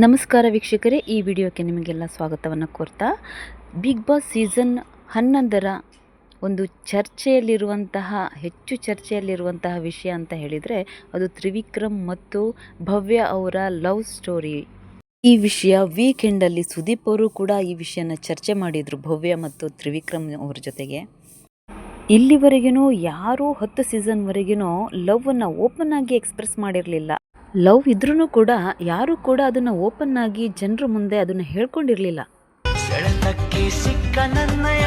ನಮಸ್ಕಾರ ವೀಕ್ಷಕರೇ, ಈ ವಿಡಿಯೋಕ್ಕೆ ನಿಮಗೆಲ್ಲ ಸ್ವಾಗತವನ್ನು ಕೋರ್ತಾ ಬಿಗ್ ಬಾಸ್ ಸೀಸನ್ ಹನ್ನೊಂದರ ಒಂದು ಚರ್ಚೆಯಲ್ಲಿರುವಂತಹ, ಹೆಚ್ಚು ಚರ್ಚೆಯಲ್ಲಿರುವಂತಹ ವಿಷಯ ಅಂತ ಹೇಳಿದರೆ, ಅದು ತ್ರಿವಿಕ್ರಮ್ ಮತ್ತು ಭವ್ಯ ಅವರ ಲವ್ ಸ್ಟೋರಿ ಈ ವಿಷಯ ವೀಕೆಂಡಲ್ಲಿ ಸುದೀಪ್ ಅವರು ಕೂಡ ಈ ವಿಷಯನ ಚರ್ಚೆ ಮಾಡಿದರು, ಭವ್ಯ ಮತ್ತು ತ್ರಿವಿಕ್ರಮ್ ಅವ್ರ ಜೊತೆಗೆ. ಇಲ್ಲಿವರೆಗೂ ಯಾರೂ ಹತ್ತು ಸೀಸನ್ವರೆಗೂ ಲವ್ವನ್ನು ಓಪನ್ ಆಗಿ ಎಕ್ಸ್ಪ್ರೆಸ್ ಮಾಡಿರಲಿಲ್ಲ. ಲವ್ ಇದ್ರೂ ಕೂಡ ಯಾರು ಕೂಡ ಅದನ್ನ ಓಪನ್ ಆಗಿ ಜನರ ಮುಂದೆ ಅದನ್ನ ಹೇಳ್ಕೊಂಡಿರಲಿಲ್ಲ. ಸಿಕ್ಕ ನನ್ನಯ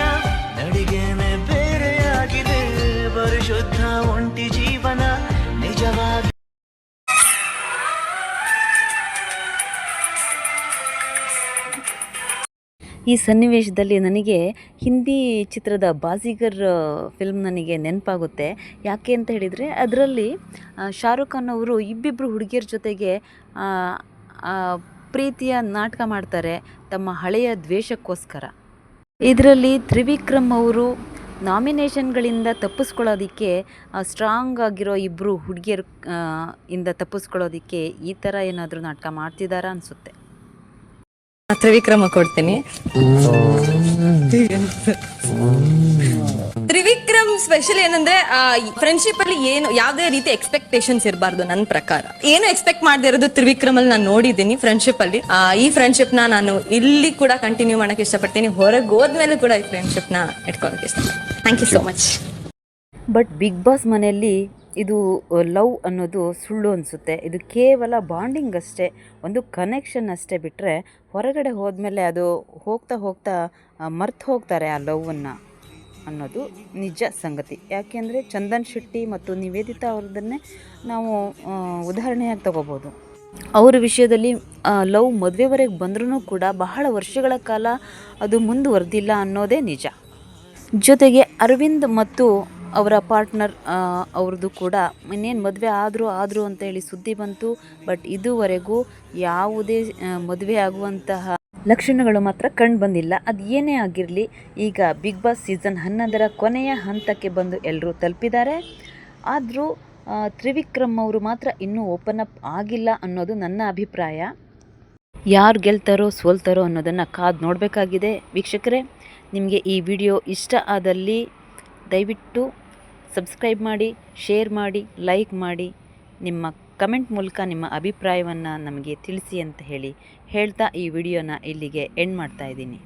ಈ ಸನ್ನಿವೇಶದಲ್ಲಿ ನನಗೆ ಹಿಂದಿ ಚಿತ್ರದ ಬಾಜಿಗರ್ ಫಿಲ್ಮ್ ನನಗೆ ನೆನಪಾಗುತ್ತೆ. ಯಾಕೆ ಅಂತ ಹೇಳಿದರೆ, ಅದರಲ್ಲಿ ಶಾರುಖ್ ಖಾನ್ ಅವರು ಇಬ್ಬಿಬ್ಬರು ಹುಡುಗಿಯರ ಜೊತೆಗೆ ಪ್ರೀತಿಯ ನಾಟಕ ಮಾಡ್ತಾರೆ, ತಮ್ಮ ಹಳೆಯ ದ್ವೇಷಕ್ಕೋಸ್ಕರ. ಇದರಲ್ಲಿ ತ್ರಿವಿಕ್ರಮ್ ಅವರು ನಾಮಿನೇಷನ್ಗಳಿಂದ ತಪ್ಪಿಸ್ಕೊಳ್ಳೋದಕ್ಕೆ ಸ್ಟ್ರಾಂಗ್ ಆಗಿರೋ ಇಬ್ಬರು ಹುಡುಗಿಯರು ಇಂದ ತಪ್ಪಿಸ್ಕೊಳ್ಳೋದಕ್ಕೆ ಈ ಥರ ಏನಾದರೂ ನಾಟಕ ಮಾಡ್ತಿದ್ದಾರಾ ಅನಿಸುತ್ತೆ. ತ್ರಿವಿಕ್ರಮ ಕೊಡ್ತೀನಿ. ತ್ರಿವಿಕ್ರಮ್ ಸ್ಪೆಷಲ್ ಏನಂದ್ರೆ ಫ್ರೆಂಡ್ಶಿಪ್ ಅಲ್ಲಿ ಏನು ಯಾವ್ದೇ ರೀತಿ ಎಕ್ಸ್ಪೆಕ್ಟೇಷನ್ಸ್ ಇರಬಾರ್ದು ನನ್ನ ಪ್ರಕಾರ. ಏನು ಎಕ್ಸ್ಪೆಕ್ಟ್ ಮಾಡದೇ ಇರೋದು ತ್ರಿವಿಕ್ರಮ್ ಅಲ್ಲಿ ನಾನು ನೋಡಿದ್ದೀನಿ ಫ್ರೆಂಡ್ಶಿಪ್ ಅಲ್ಲಿ. ಆ, ಈ ಫ್ರೆಂಡ್ಶಿಪ್ನ ನಾನು ಇಲ್ಲಿ ಕೂಡ ಕಂಟಿನ್ಯೂ ಮಾಡಕ್ ಇಷ್ಟಪಡ್ತೀನಿ. ಹೊರಗೆ ಹೋದ್ಮೇಲೆ ಕೂಡ ಈ ಫ್ರೆಂಡ್ಶಿಪ್ನ ಇಟ್ಕೊಳಕ್ ಇಷ್ಟಪಡ್ತೀನಿ. Thank you so much but Bigg Boss ಮನೆಯಲ್ಲಿ ಇದು ಲವ್ ಅನ್ನೋದು ಸುಳ್ಳು ಅನಿಸುತ್ತೆ. ಇದು ಕೇವಲ ಬಾಂಡಿಂಗ್ ಅಷ್ಟೇ, ಒಂದು ಕನೆಕ್ಷನ್ ಅಷ್ಟೇ ಬಿಟ್ಟರೆ ಹೊರಗಡೆ ಹೋದ್ಮೇಲೆ ಅದು ಹೋಗ್ತಾ ಹೋಗ್ತಾ ಮರ್ತು ಹೋಗ್ತಾರೆ ಆ ಲವ್ವನ್ನು ಅನ್ನೋದು ನಿಜ ಸಂಗತಿ. ಯಾಕೆಂದರೆ ಚಂದನ್ ಶೆಟ್ಟಿ ಮತ್ತು ನಿವೇದಿತಾ ಅವ್ರದನ್ನೇ ನಾವು ಉದಾಹರಣೆಯಾಗಿ ತಗೋಬೋದು. ಅವರ ವಿಷಯದಲ್ಲಿ ಲವ್ ಮದುವೆವರೆಗೆ ಬಂದ್ರೂ ಕೂಡ ಬಹಳ ವರ್ಷಗಳ ಕಾಲ ಅದು ಮುಂದುವರೆದಿಲ್ಲ ಅನ್ನೋದೇ ನಿಜ. ಜೊತೆಗೆ ಅರವಿಂದ್ ಮತ್ತು ಅವರ ಪಾರ್ಟ್ನರ್ ಅವ್ರದ್ದು ಕೂಡ ಇನ್ನೇನು ಮದುವೆ ಆದರೂ ಆದರೂ ಅಂತ ಹೇಳಿ ಸುದ್ದಿ ಬಂತು. ಬಟ್ ಇದುವರೆಗೂ ಯಾವುದೇ ಮದುವೆ ಆಗುವಂತಹ ಲಕ್ಷಣಗಳು ಮಾತ್ರ ಕಂಡು ಬಂದಿಲ್ಲ. ಅದು ಏನೇ ಆಗಿರಲಿ, ಈಗ ಬಿಗ್ ಬಾಸ್ ಸೀಸನ್ ಹನ್ನೊಂದರ ಕೊನೆಯ ಹಂತಕ್ಕೆ ಬಂದು ಎಲ್ಲರೂ ತಲುಪಿದ್ದಾರೆ. ಆದರೂ ತ್ರಿವಿಕ್ರಮ್ ಅವರು ಮಾತ್ರ ಇನ್ನೂ ಓಪನ್ ಅಪ್ ಆಗಿಲ್ಲ ಅನ್ನೋದು ನನ್ನ ಅಭಿಪ್ರಾಯ. ಯಾರು ಗೆಲ್ತಾರೋ, ಸೋಲ್ತಾರೋ ಅನ್ನೋದನ್ನು ಕಾದು ನೋಡಬೇಕಾಗಿದೆ. ವೀಕ್ಷಕರೇ, ನಿಮಗೆ ಈ ವಿಡಿಯೋ ಇಷ್ಟ ಆದಲ್ಲಿ ದಯವಿಟ್ಟು ಸಬ್ಸ್ಕ್ರೈಬ್ ಮಾಡಿ ಶೇರ್ ಮಾಡಿ ಲೈಕ್ ಮಾಡಿ. ನಿಮ್ಮ ಕಮೆಂಟ್ ಮೂಲಕ ನಿಮ್ಮ ಅಭಿಪ್ರಾಯವನ್ನು ನಮಗೆ ತಿಳಿಸಿ ಅಂತ ಹೇಳಿ ಹೇಳ್ತಾ ಈ ವಿಡಿಯೋನ ಇಲ್ಲಿಗೆ ಎಂಡ್ ಮಾಡ್ತಾ ಇದ್ದೀನಿ.